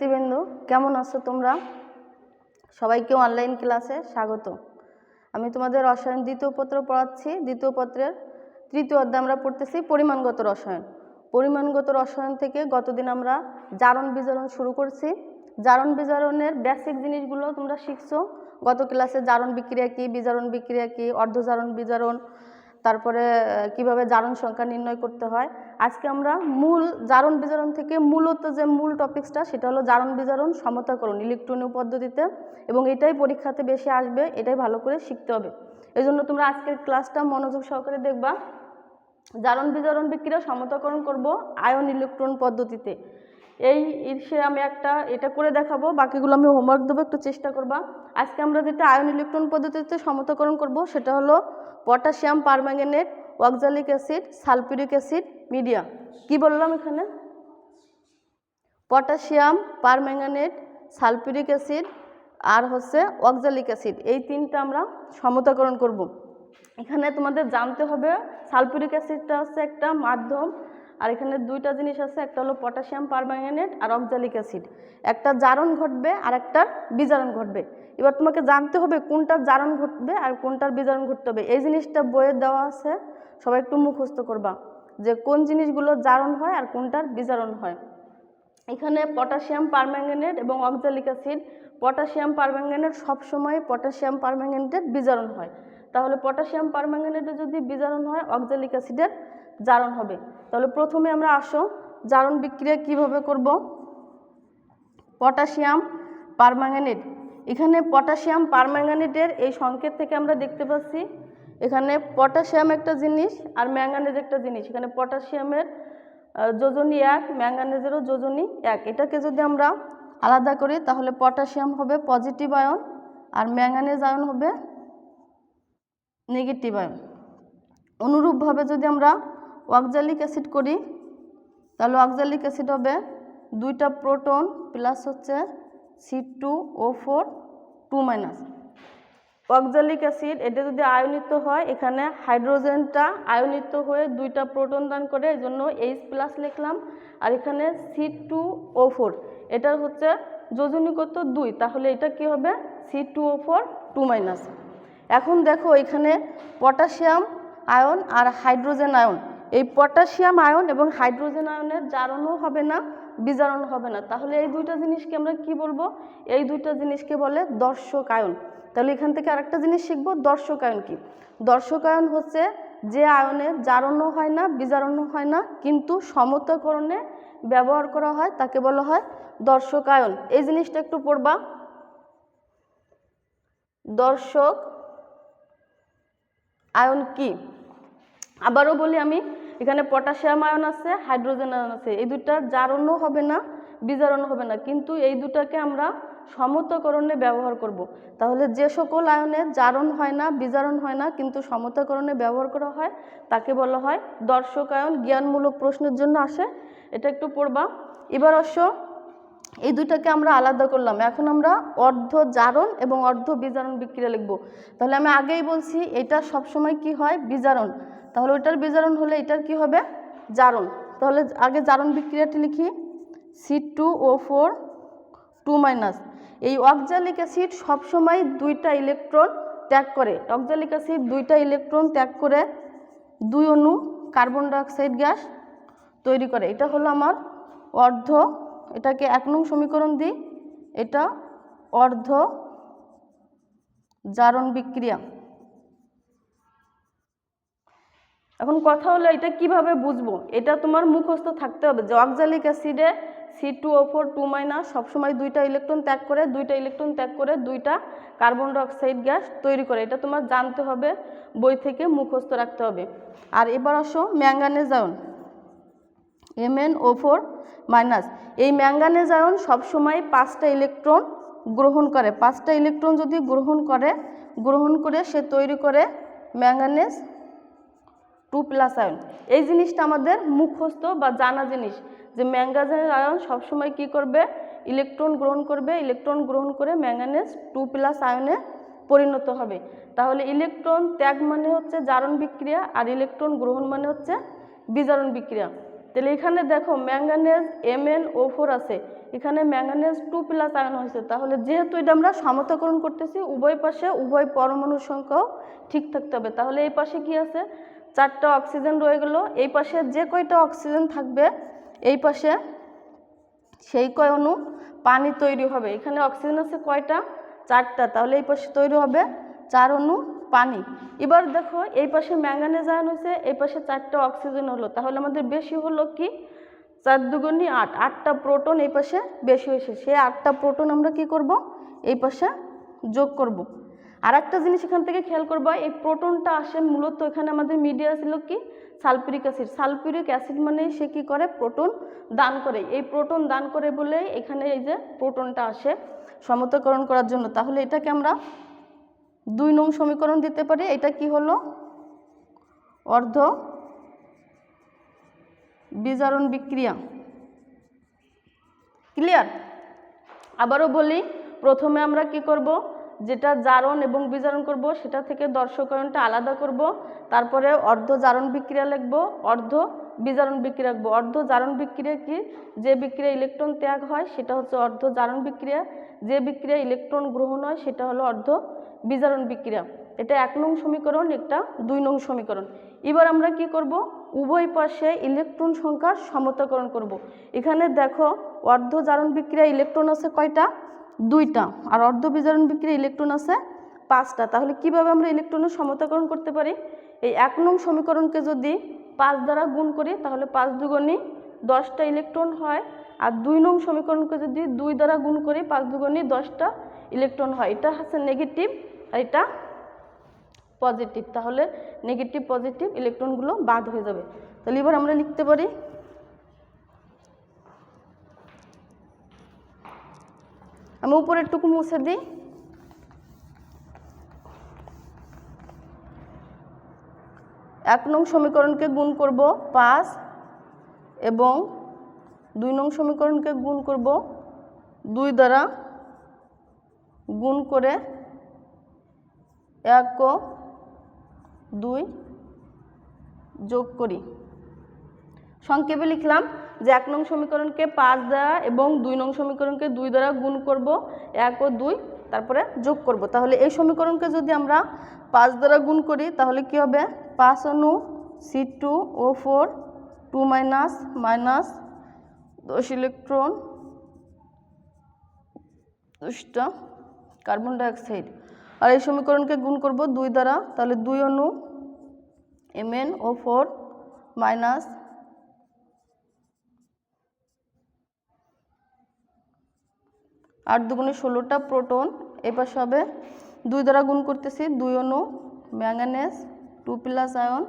শিক্ষার্থীবৃন্দ কেমন আছো তোমরা? সবাইকে অনলাইন ক্লাসে স্বাগত। আমি তোমাদের রসায়ন দ্বিতীয় পত্র পড়াচ্ছি। দ্বিতীয় পত্রের তৃতীয় অধ্যায় আমরা পড়তেছি পরিমাণগত রসায়ন। পরিমাণগত রসায়ন থেকে গতদিন আমরা জারণ বিজারণ শুরু করছি। জারণ বিজারণের বেসিক জিনিসগুলো তোমরা শিখছো। গত ক্লাসে জারণ বিক্রিয়া কী, বিজারণ বিক্রিয়া কী অর্ধজারণ বিজারণ তারপরে কীভাবে জারণ সংখ্যা নির্ণয় করতে হয়। আজকে আমরা মূল জারণ বিজারণ থেকে মূলত যে মূল টপিক্সটা, সেটা হলো জারণ বিজারণ সমতাকরণ ইলেকট্রনীয় পদ্ধতিতে, এবং এটাই পরীক্ষাতে বেশি আসবে, এটাই ভালো করে শিখতে হবে। এই জন্য তোমরা আজকের ক্লাসটা মনোযোগ সহকারে দেখবা। জারণ বিজারণ বিক্রিয়া সমতাকরণ করব আয়ন ইলেকট্রন পদ্ধতিতে। এই ইসে আমি একটা এটা করে দেখাবো, বাকিগুলো আমি হোমওয়ার্ক দেবো, একটু চেষ্টা করবা। আজকে আমরা যেটা আয়ন ইলেকট্রন পদ্ধতিতে সমতাকরণ করব, সেটা হলো potassium permanganate oxalic acid sulphuric acid media কি বললাম এখানে? পটাশিয়াম পারম্যাঙ্গানেট সালফিউরিক অ্যাসিড আর হচ্ছে অক্সালিক অ্যাসিড এই তিনটা আমরা সমতাকরণ করব। এখানে তোমাদের জানতে হবে সালফিউরিক অ্যাসিডটা হচ্ছে একটা মাধ্যম আর এখানে দুইটা জিনিস আছে, একটা হলো পটাশিয়াম পারম্যাঙ্গানেট আর অক্সালিক অ্যাসিড। একটা জারণ ঘটবে আর একটা বিজারণ ঘটবে। এবার তোমাকে জানতে হবে কোনটার জারণ ঘটবে আর কোনটার বিজারণ ঘটতে হবে। এই জিনিসটা বইয়ে দেওয়া আছে, সবাই একটু মুখস্থ করবা, যে কোন জিনিসগুলো জারণ হয় আর কোনটার বিজারণ হয়। এখানে পটাশিয়াম পারম্যাঙ্গানেট এবং অক্সালিক অ্যাসিড, পটাশিয়াম পারম্যাঙ্গানেট সবসময় পটাশিয়াম পারম্যাঙ্গানেটের বিজারণ হয়। তাহলে পটাশিয়াম পারম্যাঙ্গানেটের যদি বিজারণ হয়, অক্সালিক অ্যাসিডের জারণ হবে। তাহলে প্রথমে আমরা আসো, জারণ বিক্রিয়া কীভাবে করব? Potassium permanganate. এখানে পটাশিয়াম পারম্যাঙ্গানেটের এই সংকেত থেকে আমরা দেখতে পাচ্ছি, এখানে পটাশিয়াম একটা জিনিস আর ম্যাঙ্গানেজ একটা জিনিস। এখানে পটাশিয়ামের যোজনী এক, ম্যাঙ্গানেজেরও যোজনী এক। এটাকে যদি আমরা আলাদা করি, তাহলে পটাশিয়াম হবে পজিটিভ আয়ন আর ম্যাঙ্গানেজ আয়ন হবে নেগেটিভ আয়ন। অনুরূপভাবে যদি আমরা অক্সালিক অ্যাসিড করি। তাহলে অক্সালিক অ্যাসিড হবে দুইটা প্রোটন প্লাস হচ্ছে C two O four two minus. Oxalic acid, এটা যদি আয়নিত হয়, এখানে হাইড্রোজেনটা আয়নিত হয়ে দুইটা প্রোটন দান করে এই জন্য এইচ প্লাস লিখলাম। আর এখানে সি টু ও ফোর এটার হচ্ছে যোজনীগত দুই, তাহলে এটা কি হবে? C two O four two minus. এখন দেখো এখানে পটাশিয়াম আয়ন আর হাইড্রোজেন আয়ন। এই পটাশিয়াম আয়ন এবং হাইড্রোজেন আয়নের জারণও হবে না বিজারণ হবে না। তাহলে এই দুইটা জিনিসকে আমরা কি বলব? এই দুইটা জিনিসকে বলে দর্শক আয়ন। তাহলে এখান থেকে আরেকটা জিনিস শিখব, দর্শক আয়ন কি? দর্শক আয়ন হচ্ছে যে আয়নে জারণও হয় না, বিজারণও হয় না, কিন্তু সমতাকরণে ব্যবহার করা হয়, তাকে বলা হয় দর্শক আয়ন। এই জিনিসটা একটু পড়বা। দর্শক আয়ন কি? আবারও বলি আমি এখানে পটাশিয়াম আয়ন আছে, হাইড্রোজেন আয়ন আছে। এই দুটা জারণও হবে না, বিজারণও হবে না। কিন্তু এই দুটাকে আমরা সমতাকরণে ব্যবহার করব। তাহলে যে সকল আয়নের জারণ হয় না, বিজারণ হয় না, কিন্তু সমতাকরণে ব্যবহার করা হয়, তাকে বলা হয় দর্শক আয়ন। জ্ঞানমূলক প্রশ্নের জন্য আসে, এটা একটু পড়বা। এবার আসো, এই দুইটাকে আমরা আলাদা করলাম। এখন আমরা অর্ধ জারণ এবং অর্ধ বিজারণ বিক্রিয়া লিখব। তাহলে আমি আগেই বলছি, এটা সবসময় কি হয়? বিজারণ। তাহলে ওইটার বিজারণ হলে এটার কি হবে? জারণ। তাহলে আগে জারণ বিক্রিয়াটি লিখি। C two O four two minus এই অক্সালিক অ্যাসিড সবসময় দুইটা ইলেকট্রন ত্যাগ করে। অক্সালিক অ্যাসিড দুইটা ইলেকট্রন ত্যাগ করে দুই অণু কার্বন ডাইঅক্সাইড গ্যাস তৈরি করে। এটা হলো আমার অর্ধ। এটাকে এক নং সমীকরণ দিই। এটা অর্ধ জারণ বিক্রিয়া। এখন কথা হলো এটা কীভাবে বুঝব? এটা তোমার মুখস্থ থাকতে হবে। যে oxalic অ্যাসিডে C two O four two minus সবসময় দুইটা ইলেকট্রন ত্যাগ করে, দুইটা ইলেকট্রন ত্যাগ করে দুইটা কার্বন ডাইঅক্সাইড গ্যাস তৈরি করে। এটা তোমার জানতে হবে, বই থেকে মুখস্থ রাখতে হবে। আর এবার আসো manganese ion M N O four minus এই ম্যাঙ্গানেজ আয়ন সবসময় পাঁচটা ইলেকট্রন গ্রহণ করে। পাঁচটা ইলেকট্রন যদি গ্রহণ করে গ্রহণ করে সে তৈরি করে ম্যাঙ্গানেজ টু প্লাস আয়ন। এই জিনিসটা আমাদের মুখস্থ বা জানা জিনিস যে ম্যাঙ্গানেজ আয়ন সবসময় কি করবে? ইলেকট্রন গ্রহণ করবে। ইলেকট্রন গ্রহণ করে ম্যাঙ্গানেজ টু প্লাস আয়নে পরিণত হবে। তাহলে ইলেকট্রন ত্যাগ মানে হচ্ছে জারণ বিক্রিয়া আর ইলেকট্রন গ্রহণ মানে হচ্ছে বিজারণ বিক্রিয়া। তাহলে এখানে দেখো manganese M N O four আছে। এখানে ম্যাঙ্গানেজ টু প্লাস আয়ন হয়েছে। তাহলে যেহেতু এটা আমরা সমতাকরণ করতেছি, উভয় পাশে উভয় পরমাণুর সংখ্যাও ঠিক থাকতে হবে। তাহলে এই পাশে কি আছে? চারটা অক্সিজেন রয়ে গেল। এই পাশে যে কয়টা অক্সিজেন থাকবে, এই পাশে সেই কয় অণু পানি তৈরি হবে। এখানে অক্সিজেন আছে কয়টা? চারটা। তাহলে এই পাশে তৈরি হবে চার অণু পানি। এবার দেখো, এই পাশে ম্যাঙ্গানেজ আয়ন হয়েছে, এই পাশে চারটা অক্সিজেন হলো। তাহলে আমাদের বেশি হলো কি? চার দুগুণি আট। আটটা প্রোটন এই পাশে বেশি হয়েছে। সেই আটটা প্রোটন আমরা কি করব? এই পাশে যোগ করব। আর একটা জিনিস এখান থেকে খেয়াল করবা, এই প্রোটনটা আসে মূলত এখানে আমাদের মিডিয়া ছিল কি? Sulphuric acid. সালফিউরিক অ্যাসিড মানে সে কি করে? প্রোটন দান করে। এই প্রোটন দান করে বলে এখানে এই যে প্রোটনটা আসে সমতকরণ করার জন্য। তাহলে এটাকে আমরা দুই নং সমীকরণ দিতে পারি। এটা কি হলো? অর্ধ বিজারণ বিক্রিয়া। ক্লিয়ার? আবারও বলি, প্রথমে আমরা কি করব? যেটা জারণ এবং বিজারণ করব, সেটা থেকে দর্শকরণটা আলাদা করব, তারপরে অর্ধ জারণ বিক্রিয়া লিখব, অর্ধ বিজারণ বিক্রিয়া লিখব। অর্ধ জারণ বিক্রিয়া কি? যে বিক্রিয়া ইলেকট্রন ত্যাগ হয়, সেটা হচ্ছে অর্ধ জারণ বিক্রিয়া। যে বিক্রিয়া ইলেকট্রন গ্রহণ হয়, সেটা হলো অর্ধ বিজারণ বিক্রিয়া। এটা এক নং সমীকরণ, একটা দুই নং সমীকরণ। এবার আমরা কি করব? উভয় পাশে ইলেকট্রন সংখ্যার সমতাকরণ করব। এখানে দেখো, অর্ধ জারণ বিক্রিয়া ইলেকট্রন আছে কয়টা? দুইটা। আর অর্ধ বিজারণ বিক্রিয়া ইলেকট্রন আছে পাঁচটা। তাহলে কীভাবে আমরা ইলেকট্রনের সমতাকরণ করতে পারি? এই এক নং সমীকরণকে যদি পাঁচ দ্বারা গুণ করি, তাহলে পাঁচ দুগুণই দশটা ইলেকট্রন হয়। আর দুই নং সমীকরণকে যদি দুই দ্বারা গুণ করি, পাঁচ দুগুণই দশটা ইলেকট্রন হয়। এটা হচ্ছে নেগেটিভ আর এটা পজিটিভ তাহলে নেগেটিভ পজিটিভ ইলেকট্রনগুলো বাদ হয়ে যাবে। তাহলে এবার আমরা লিখতে পারি আমি উপরের টুকু মুছে দিই। এক নং সমীকরণকে গুণ করব পাঁচ এবং দুই নং সমীকরণকে গুণ করব দুই দ্বারা গুণ করে এক ও দুই যোগ করি। সংক্ষেপে লিখলাম যে এক নং সমীকরণকে পাঁচ দ্বারা এবং দুই নং সমীকরণকে দুই দ্বারা গুণ করব, এক ও দুই, তারপরে যোগ করব। তাহলে এই সমীকরণকে যদি আমরা পাঁচ দ্বারা গুণ করি, তাহলে কি হবে? পাঁচ অনু C two O four, two minus minus দশ ইলেকট্রন, দশটা কার্বন ডাইঅক্সাইড। আর এই সমীকরণকে গুণ করব দুই দ্বারা, তাহলে দুই অণু এমএন ও ফোর মাইনাস আট দুগুণে ষোলোটা প্রোটন এ পাশে হবে দুই দ্বারা গুণ করতেছি, দুই অণু ম্যাঙ্গানেস টু প্লাস আয়ন,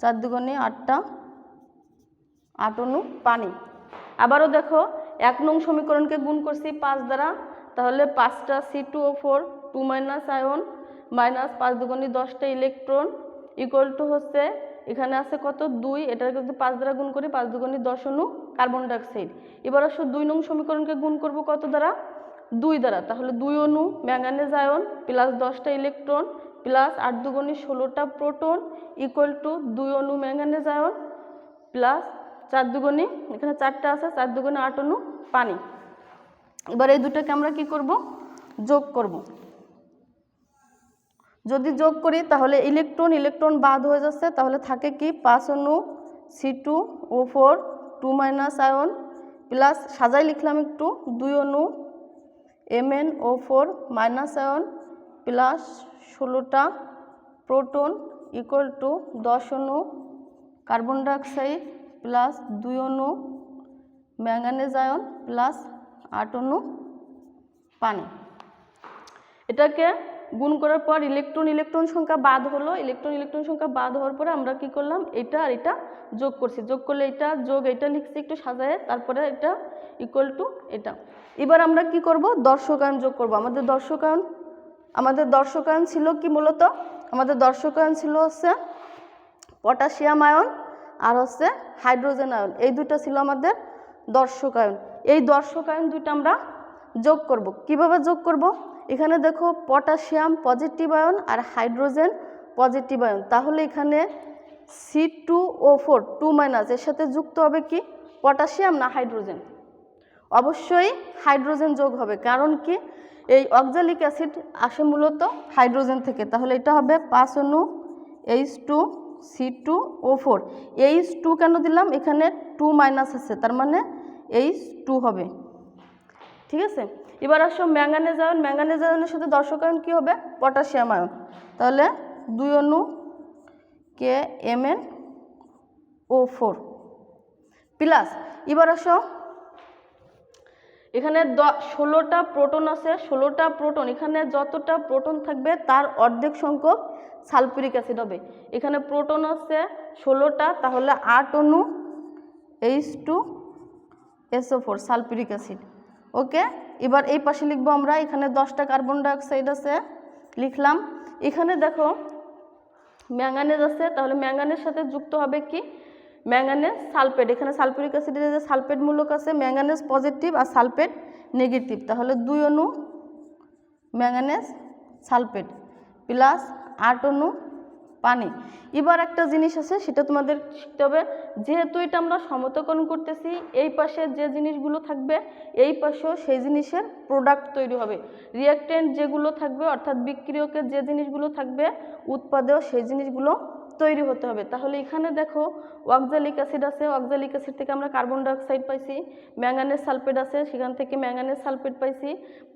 চার দুগুণে আটটা, আট অণু পানি। আবারও দেখো, এক নং সমীকরণকে গুণ করছি পাঁচ দ্বারা, তাহলে পাঁচটা C two O four, two minus ion, minus পাঁচ দুগুণি দশটা ইলেকট্রন ইকুয়াল টু হচ্ছে, এখানে আছে কত? দুই এটা যদি পাঁচ দ্বারা গুণ করি, পাঁচ দুগুণি দশ অণু কার্বন ডাইঅক্সাইড এবার আসো দুই নং সমীকরণকে গুণ করব কত দ্বারা? দুই দ্বারা। তাহলে দুই অণু ম্যাঙ্গানেজ আয়ন প্লাস দশটা ইলেকট্রন প্লাস আট দুগুণি ষোলোটা প্রোটন ইকুয়াল টু দুই অণু ম্যাঙ্গানেজ আয়ন প্লাস চার দুগুণি, এখানে চারটা আছে, চার দুগুণে আট অণু, পানি। এবার এই দুটাকে আমরা কি করব? যোগ করব। যদি যোগ করি, তাহলে ইলেকট্রন ইলেকট্রন বাদ হয়ে যাচ্ছে, তাহলে থাকে কি? পাঁচ অণু C two O four two minus ion plus সাজাই লিখলাম একটু, দুই অণু M N O four minus ion plus ষোলোটা প্রোটন ইকুয়াল টু দশ অণু কার্বন ডাইঅক্সাইড প্লাস দুই অণু ম্যাঙ্গানেজ আয়ন প্লাস আট অণু পানি। এটাকে গুণ করার পর ইলেকট্রন ইলেকট্রন সংখ্যা বাদ হলো। ইলেকট্রন ইলেকট্রন সংখ্যা বাদ হওয়ার পরে আমরা কি করলাম? এটা আর এটা যোগ করছি। যোগ করলে এটা যোগ, এটা লিখছি একটু সাজায়, তারপরে এটা ইকুয়াল টু এটা। এবার আমরা কি করব? দর্শকায়ন যোগ করব। আমাদের দর্শকায়ন আমাদের দর্শকায়ন ছিল কি মূলত? আমাদের দর্শকায়ন ছিল হচ্ছে পটাশিয়াম আয়ন আর হচ্ছে হাইড্রোজেন আয়ন এই দুটো ছিল আমাদের দর্শকায়ন। এই দর্শকায়ন দুটো আমরা যোগ করব। কীভাবে যোগ করব? এখানে দেখো পটাশিয়াম পজিটিভ আয়ন আর হাইড্রোজেন পজিটিভ আয়ন। তাহলে এখানে C two O four, two minus, এর সাথে যুক্ত হবে কি? পটাশিয়াম না হাইড্রোজেন? অবশ্যই হাইড্রোজেন যোগ হবে, কারণ কি? এই অক্সালিক অ্যাসিড আসে মূলত হাইড্রোজেন থেকে। তাহলে এটা হবে পাঁচ অণু H two C two O four. H two কেন দিলাম? এখানে টু মাইনাস আছে, তার মানে এইচ টু হবে। ঠিক আছে? এবার আসো ম্যাঙ্গানেজ আয়ন ম্যাঙ্গানেজ আয়নের সাথে দর্শক আয়ন কী হবে? Potassium ion. তাহলে দুই অণু K M N O four plus এবার আসো। এখানে দ, ষোলোটা প্রোটন আছে। ষোলোটা প্রোটন, এখানে যতটা প্রোটন থাকবে তার অর্ধেক সংখ্যক সালফিউরিক অ্যাসিড হবে। এখানে প্রোটন আছে ষোলোটা, তাহলে আট অণু H two S O four sulphuric acid. Okay? এবার এই পাশে লিখব আমরা, এখানে দশটা কার্বন ডাইঅক্সাইড আছে, লিখলাম। এখানে দেখো ম্যাঙ্গানেজ আছে, তাহলে ম্যাঙ্গানের সাথে যুক্ত হবে কি? ম্যাঙ্গানেজ সালফেট এখানে সালফিউরিক অ্যাসিডের যে সালফেট মূলক আছে ম্যাঙ্গানেজ পজিটিভ আর সালফেট নেগেটিভ তাহলে দুই অণু ম্যাঙ্গানেজ সালফেট প্লাস আট অণু পানি। এবার একটা জিনিস আছে, সেটা তোমাদের শিখতে হবে। যেহেতু এটা আমরা সমতকরণ করতেছি, এই পাশে যে জিনিসগুলো থাকবে, এই পাশেও সেই জিনিসের প্রোডাক্ট তৈরি হবে। রিয়াক্টেন্ট যেগুলো থাকবে, অর্থাৎ বিক্রিয়কের যে জিনিসগুলো থাকবে, উৎপাদেও সেই জিনিসগুলো তৈরি হতে হবে। তাহলে এখানে দেখো অক্সালিক অ্যাসিড আছে অক্সালিক অ্যাসিড থেকে আমরা কার্বন ডাইঅক্সাইড পাইছি ম্যাঙ্গানের সালফেট আছে, সেখান থেকে ম্যাঙ্গানের সালফেট পাইছি,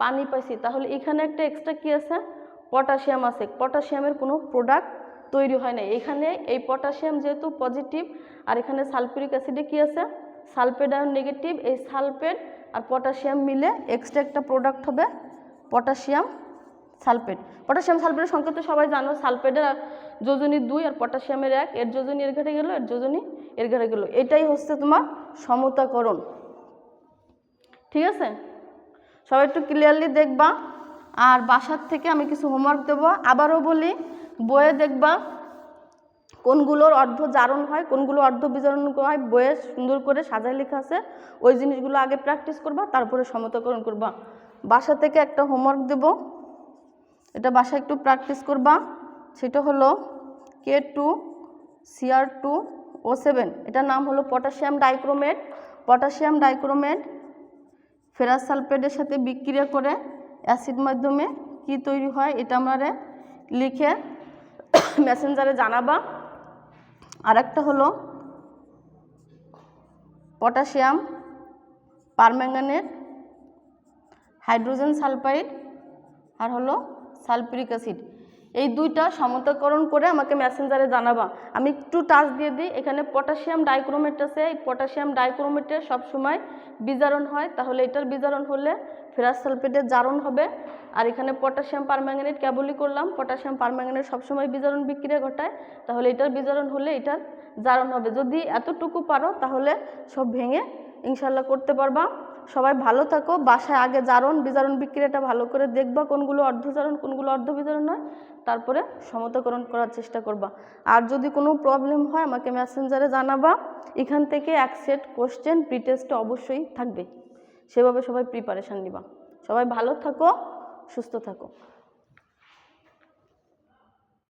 পানি পাইছি। তাহলে এখানে একটা এক্সট্রা কী আছে? পটাশিয়াম আছে। পটাশিয়ামের কোনো প্রোডাক্ট তৈরি হয় না এখানে এই পটাশিয়াম যেহেতু পজিটিভ আর এখানে সালফিউরিক অ্যাসিডে কী আছে? সালফেট আর নেগেটিভ এই সালফেট আর পটাশিয়াম মিলে এক্সট্রা একটা প্রোডাক্ট হবে পটাশিয়াম সালফেট। পটাশিয়াম সালফেটের সংকেত তো সবাই জানো, সালফেটের যোজনী দুই আর পটাশিয়ামের এক। এর যোজনী এর ঘাটে গেলো, এর যোজনী এর ঘাটে গেল। এটাই হচ্ছে তোমার সমতাকরণ। ঠিক আছে? সবাই একটু ক্লিয়ারলি দেখবা। আর বাসার থেকে আমি কিছু হোমওয়ার্ক দেবো। আবারও বলি বইয়ে দেখবা কোনগুলোর অর্ধ জারণ হয়, কোনগুলো অর্ধ বিজারণ হয়, বইয়ে সুন্দর করে সাজায় লেখা আছে। ওই জিনিসগুলো আগে প্র্যাকটিস করবা, তারপরে সমতাকরণ করবা। বাসা থেকে একটা হোমওয়ার্ক দেব। এটা বাসায় একটু প্র্যাকটিস করবা। সেটা হলো K two CR two O seven এটার নাম হলো potassium dichromate potassium dichromate ferrous সালফেটের সাথে বিক্রিয়া করে অ্যাসিড মাধ্যমে কি তৈরি হয়, এটা আমরা লিখে মেসেঞ্জারে জানাবা। আর একটা হলো পটাশিয়াম, পারম্যাঙ্গানেট, হাইড্রোজেন সালফাইড আর হলো সালফিউরিক অ্যাসিড। এই দুইটা সমতাকরণ করে আমাকে মেসেঞ্জারে জানাবা। আমি একটু টাচ দিয়ে দিই। এখানে পটাশিয়াম ডাইক্রোমেট আছে। এই পটাশিয়াম ডাইক্রোমেটের সবসময় বিজারণ হয়। তাহলে এটার বিজারণ হলে ফেরাস সালফেটের জারণ হবে। আর এখানে পটাশিয়াম পারম্যাঙ্গানেট কেবলই করলাম। পটাশিয়াম পারম্যাঙ্গানেট সবসময় বিজারণ বিক্রিয়া ঘটায়। তাহলে এটার বিজারণ হলে এটার জারণ হবে। যদি এতটুকু পারো, তাহলে সব ভেঙে ইনশাল্লাহ করতে পারবা। সবাই ভালো থাকো। বাসায় আগে জারণ, বিজারণ বিক্রিয়াটা ভালো করে দেখবা কোনগুলো অর্ধজারণ, কোনগুলো অর্ধ বিজারণ হয় তারপরে সমতাকরণ করার চেষ্টা করবা। আর যদি কোনো প্রবলেম হয়, আমাকে মেসেঞ্জারে জানাবা। এখান থেকে এক সেট কোশ্চেন প্রিটেস্টে অবশ্যই থাকবে। সেভাবে সবাই প্রিপারেশান নিবা। সবাই ভালো থাকো সুস্থ থাকো।